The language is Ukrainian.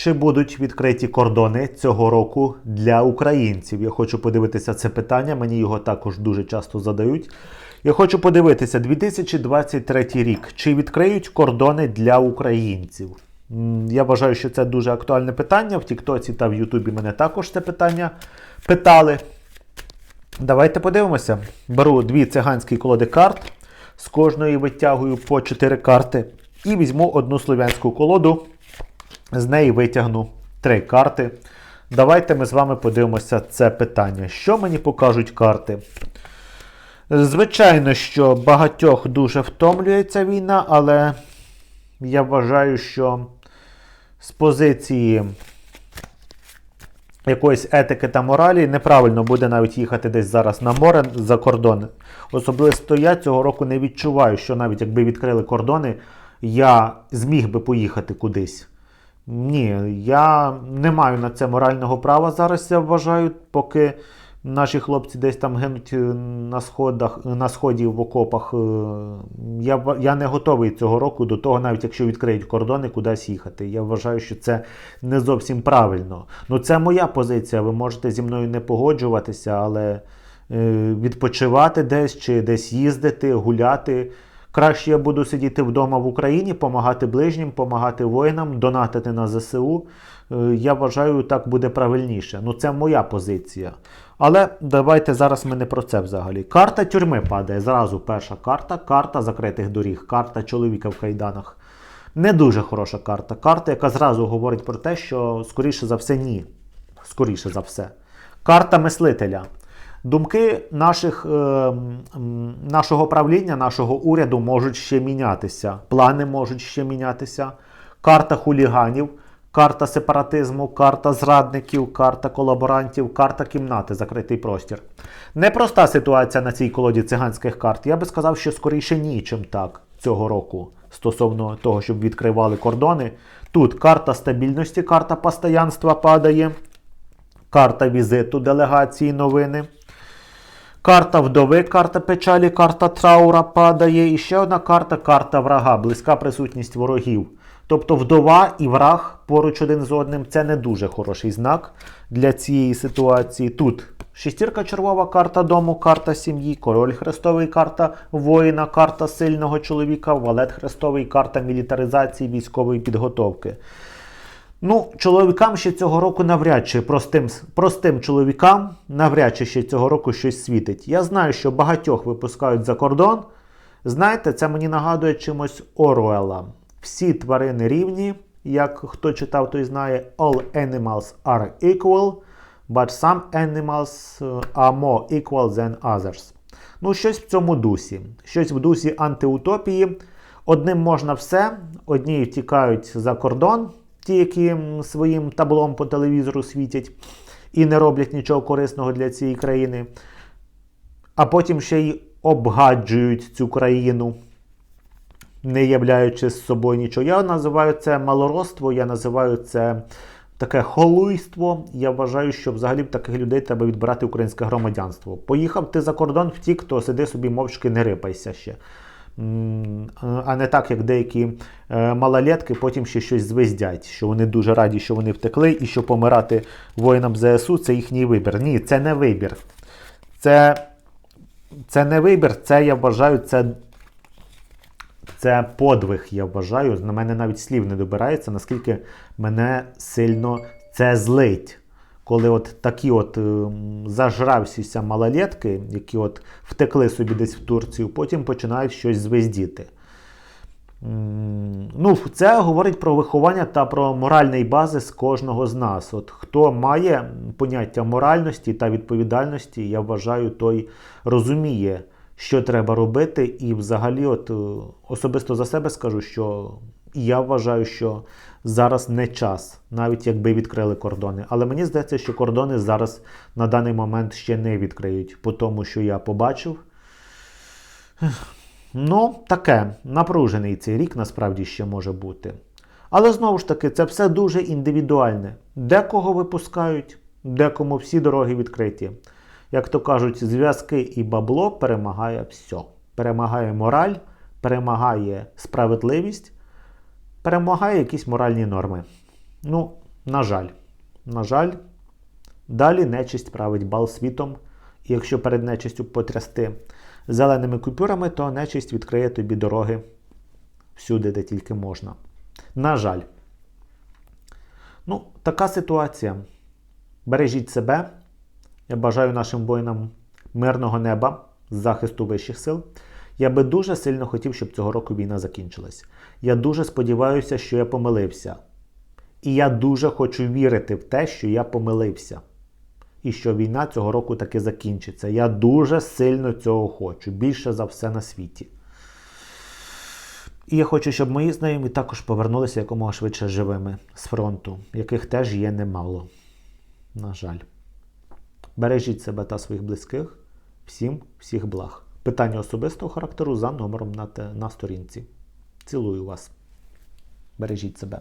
Чи будуть відкриті кордони цього року для українців? Я хочу подивитися це питання. Мені його також дуже часто задають. Я хочу подивитися 2023 рік. Чи відкриють кордони для українців? Я вважаю, що це дуже актуальне питання. В Тіктоці та в Ютубі мене також це питання питали. Давайте подивимося. Беру дві циганські колоди карт. З кожної витягую по 4 карти. І візьму одну слов'янську колоду. З неї витягну 3 карти. Давайте ми з вами подивимося це питання. Що мені покажуть карти? Звичайно, що багатьох дуже втомлює ця війна, але я вважаю, що з позиції якоїсь етики та моралі неправильно буде навіть їхати десь зараз на море за кордон. Особисто я цього року не відчуваю, що навіть якби відкрили кордони, я зміг би поїхати кудись. Ні, я не маю на це морального права зараз, я вважаю, поки наші хлопці десь там гинуть е, на сходах, на сході в окопах. е, Я, я не готовий цього року до того, навіть якщо відкриють кордони, кудись їхати. Я вважаю, що це не зовсім правильно. Ну, це моя позиція. Ви можете зі мною не погоджуватися, але е, відпочивати десь чи десь їздити, гуляти. Краще я буду сидіти вдома в Україні, допомагати ближнім, допомагати воїнам, донатити на ЗСУ. Е, Я вважаю, так буде правильніше. Ну, це моя позиція. Але давайте зараз ми не про це взагалі. Карта тюрми падає. Зразу перша карта. Карта закритих доріг, карта чоловіка в кайданах. Не дуже хороша карта. Карта, яка зразу говорить про те, що скоріше за все ні. Скоріше за все. Карта мислителя. Думки наших, е, нашого правління, нашого уряду можуть ще мінятися. Плани можуть ще мінятися. Карта хуліганів, карта сепаратизму, карта зрадників, карта колаборантів, карта кімнати, закритий простір. Непроста ситуація на цій колоді циганських карт. Я би сказав, що скоріше ні, чим так цього року стосовно того, щоб відкривали кордони. Тут карта стабільності, карта постоянства падає. Карта візиту делегації новини. Карта вдови, карта печалі, карта траура падає. І ще одна карта карта врага, близька присутність ворогів. Тобто вдова і враг поруч один з одним це не дуже хороший знак для цієї ситуації. Тут шестірка червова, карта дому, карта сім'ї, король хрестовий, карта воїна, карта сильного чоловіка, валет хрестовий, карта мілітаризації військової підготовки. Ну, чоловікам ще цього року навряд чи простим, простим чоловікам навряд чи ще цього року щось світить. Я знаю, що багатьох випускають за кордон. Знаєте, це мені нагадує чимось Оруела. Всі тварини рівні, як хто читав, той знає, all animals are equal, but some animals е, are more equal than others. Ну, щось в цьому дусі. Щось в дусі антиутопії. Одним можна все, одні втікають за кордон, ті, які своїм таблом по телевізору світять і не роблять нічого корисного для цієї країни, а потім ще й обгаджують цю країну, не являючи з собою нічого. Я називаю це малородство, я називаю це таке холуйство. Я вважаю, що взагалі таких людей треба відбирати українське громадянство. Поїхав ти за кордон, втік, то сиди собі мовчки, не рипайся ще. А не так, як деякі е, малолетки потім ще щось звездять, що вони дуже раді, що вони втекли, і що помирати воїнам ЗСУ це їхній вибір. Ні, це не вибір. Це, це не вибір, це я вважаю, це, це подвиг, я вважаю. На мене навіть слів не добирається, наскільки мене сильно це злить. Коли от такі от ем, зажравсіся малолетки, які от втекли собі десь в Турцію, потім починають щось звездіти. Ну, це говорить про виховання та про моральний базис кожного з нас. От хто має поняття моральності та відповідальності, я вважаю, той розуміє, що треба робити. І взагалі, от е, особисто за себе скажу, що я вважаю, що зараз не час, навіть якби відкрили кордони. Але мені здається, що кордони зараз на даний момент ще не відкриють, по тому, що я побачив. Ну, таке, напружений цей рік насправді ще може бути. Але знову ж таки, це все дуже індивідуальне. Декого випускають, декому всі дороги відкриті. Як то кажуть, зв'язки і бабло перемагає все. Перемагає мораль, перемагає справедливість, перемагає якісь моральні норми. Ну, На жаль, на жаль, далі нечисть править бал світом. І якщо перед нечистю потрясти зеленими купюрами, то нечисть відкриє тобі дороги всюди, де тільки можна. На жаль. Ну, така ситуація. Бережіть себе. Я бажаю нашим воїнам мирного неба, захисту вищих сил. Я би дуже сильно хотів, щоб цього року війна закінчилась. Я дуже сподіваюся, що я помилився. І я дуже хочу вірити в те, що я помилився. І що війна цього року таки закінчиться. Я дуже сильно цього хочу. Більше за все на світі. І я хочу, щоб мої знайомі також повернулися якомога швидше живими з фронту, яких теж є немало. На жаль. Бережіть себе та своїх близьких. Всім всіх благ. Питання особистого характеру за номером на, на сторінці. Цілую вас. Бережіть себе.